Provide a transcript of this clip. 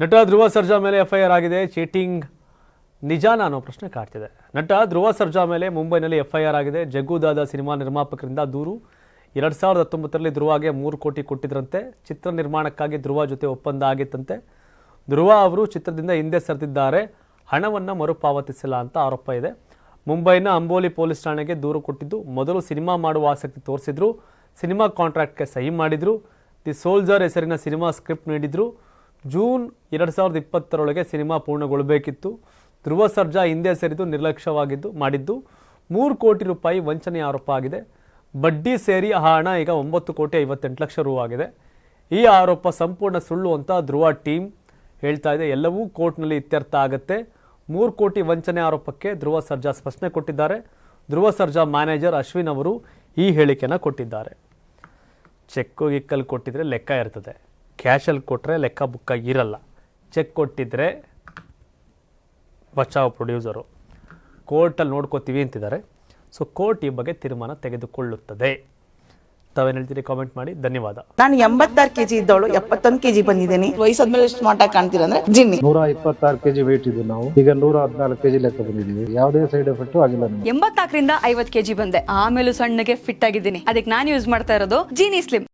ನಟ ಧ್ರುವ ಸರ್ಜಾ ಮೇಲೆ ಎಫ್ಐಆರ್ ಆಗಿದೆ. ಚೀಟಿಂಗ್ ನಿಜಾನ ಅನ್ನೋ ಪ್ರಶ್ನೆ ಕಾಡ್ತಿದೆ. ನಟ ಧ್ರುವ ಸರ್ಜಾ ಮೇಲೆ ಮುಂಬೈನಲ್ಲಿ ಎಫ್ಐಆರ್ ಆಗಿದೆ. ಜಗ್ಗುದಾದ ಸಿನಿಮಾ ನಿರ್ಮಾಪಕರಿಂದ ದೂರು. ಎರಡು ಸಾವಿರದ ಹತ್ತೊಂಬತ್ತರಲ್ಲಿ ಧ್ರುವಗೆ ಮೂರು ಕೋಟಿ ಕೊಟ್ಟಿದ್ರಂತೆ. ಚಿತ್ರ ನಿರ್ಮಾಣಕ್ಕಾಗಿ ಧ್ರುವ ಜೊತೆ ಒಪ್ಪಂದ ಆಗಿತ್ತಂತೆ. ಧ್ರುವ ಅವರು ಚಿತ್ರದಿಂದ ಹಿಂದೆ ಸರಿದಿದ್ದಾರೆ. ಹಣವನ್ನು ಮರುಪಾವತಿಸಿಲ್ಲ ಅಂತ ಆರೋಪ ಇದೆ. ಮುಂಬೈನ ಅಂಬೋಲಿ ಪೊಲೀಸ್ ಠಾಣೆಗೆ ದೂರು ಕೊಟ್ಟಿದ್ದು. ಮೊದಲು ಸಿನಿಮಾ ಮಾಡುವ ಆಸಕ್ತಿ ತೋರಿಸಿದ್ರು. ಸಿನಿಮಾ ಕಾಂಟ್ರಾಕ್ಟ್ಗೆ ಸಹಿ ಮಾಡಿದ್ರು. ದಿ ಸೋಲ್ಜರ್ ಹೆಸರಿನ ಸಿನಿಮಾ ಸ್ಕ್ರಿಪ್ಟ್ ನೀಡಿದ್ರು. ಜೂನ್ ಎರಡು ಸಾವಿರದ ಇಪ್ಪತ್ತರೊಳಗೆ ಸಿನಿಮಾ ಪೂರ್ಣಗೊಳ್ಳಬೇಕಿತ್ತು. ಧ್ರುವ ಸರ್ಜಾ ಹಿಂದೆ ಸರಿದು ನಿರ್ಲಕ್ಷ್ಯವಾಗಿದ್ದು, ಮಾಡಿದ್ದು ಮೂರು ಕೋಟಿ ರೂಪಾಯಿ ವಂಚನೆ ಆರೋಪ ಆಗಿದೆ. ಬಡ್ಡಿ ಸೇರಿ ಆ ಹಣ ಈಗ ಒಂಬತ್ತು ಕೋಟಿ ಐವತ್ತೆಂಟು ಲಕ್ಷ ರೂ ಆಗಿದೆ. ಈ ಆರೋಪ ಸಂಪೂರ್ಣ ಸುಳ್ಳು ಅಂತ ಧ್ರುವ ಟೀಮ್ ಹೇಳ್ತಾ ಇದೆ. ಎಲ್ಲವೂ ಕೋರ್ಟ್ನಲ್ಲಿ ಇತ್ಯರ್ಥ ಆಗುತ್ತೆ. ಮೂರು ಕೋಟಿ ವಂಚನೆ ಆರೋಪಕ್ಕೆ ಧ್ರುವ ಸರ್ಜಾ ಸ್ಪಷ್ಟನೆ ಕೊಟ್ಟಿದ್ದಾರೆ. ಧ್ರುವ ಸರ್ಜಾ ಮ್ಯಾನೇಜರ್ ಅಶ್ವಿನ್ ಅವರು ಈ ಹೇಳಿಕೆನ ಕೊಟ್ಟಿದ್ದಾರೆ. ಚೆಕ್ಕು ಗಿಕ್ಕಲ್ಲಿ ಕೊಟ್ಟಿದ್ರೆ ಲೆಕ್ಕ ಇರ್ತದೆ. ಕ್ಯಾಶಲ್ಲಿ ಕೊಟ್ಟರೆ ಲೆಕ್ಕ ಬುಕ್ಕ ಇರಲ್ಲ. ಚೆಕ್ ಕೊಟ್ಟಿದ್ರೆ ಬಚಾವ್ ಪ್ರೊಡ್ಯೂಸರು. ಕೋರ್ಟಲ್ಲಿ ನೋಡ್ಕೋತೀವಿ ಅಂತಿದ್ದಾರೆ. ಸೊ ಕೋರ್ಟ್ ಈ ಬಗ್ಗೆ ತೀರ್ಮಾನ ತೆಗೆದುಕೊಳ್ಳುತ್ತದೆ. ತಾವೇನು ಹೇಳ್ತೀರಿ ಕಾಮೆಂಟ್ ಮಾಡಿ. ಧನ್ಯವಾದ. ನಾನು ಎಂಬತ್ತಾರು ಕೆಜಿ ಇದ್ದವಳು. ಎಪ್ಪತ್ತೊಂದು ಕೆಜಿ ಬಂದಿದ್ದೀನಿ. ವಯಸ್ಸಾದ್ಮೇಲೆ ಎಷ್ಟು ಮಾಟ ಕಾಣ್ತೀರ ಅಂದ್ರೆ ಜಿನ್ನಿ. ನೂರ ಇಪ್ಪತ್ತಾರು ಕೆಜಿ ವೇಟ್ ಇದ್ದು ನಾವು. ಈಗ ನೂರ ಹದಿನಾಲ್ಕು ಕೆಜಿ ಲೆಕ್ಕ ಬಂದಿದ್ದೀವಿ. ಯಾವುದೇ ಸೈಡ್ ಎಫೆಕ್ಟ್ ಆಗಿಲ್ಲ ಎಂಬತ್ತಾಕರಿಂದ ಎಂಬತ್ನಾಲ್ಕರಿಂದ ಐವತ್ ಕೆಜಿ ಬಂದೆ. ಆಮೇಲೆ ಸಣ್ಣಗೆ ಫಿಟ್ ಆಗಿದ್ದೀನಿ. ಅದಕ್ಕೆ ನಾನು ಯೂಸ್ ಮಾಡ್ತಾ ಇರೋದು ಜೀನಿ ಸ್ಲಿಮ್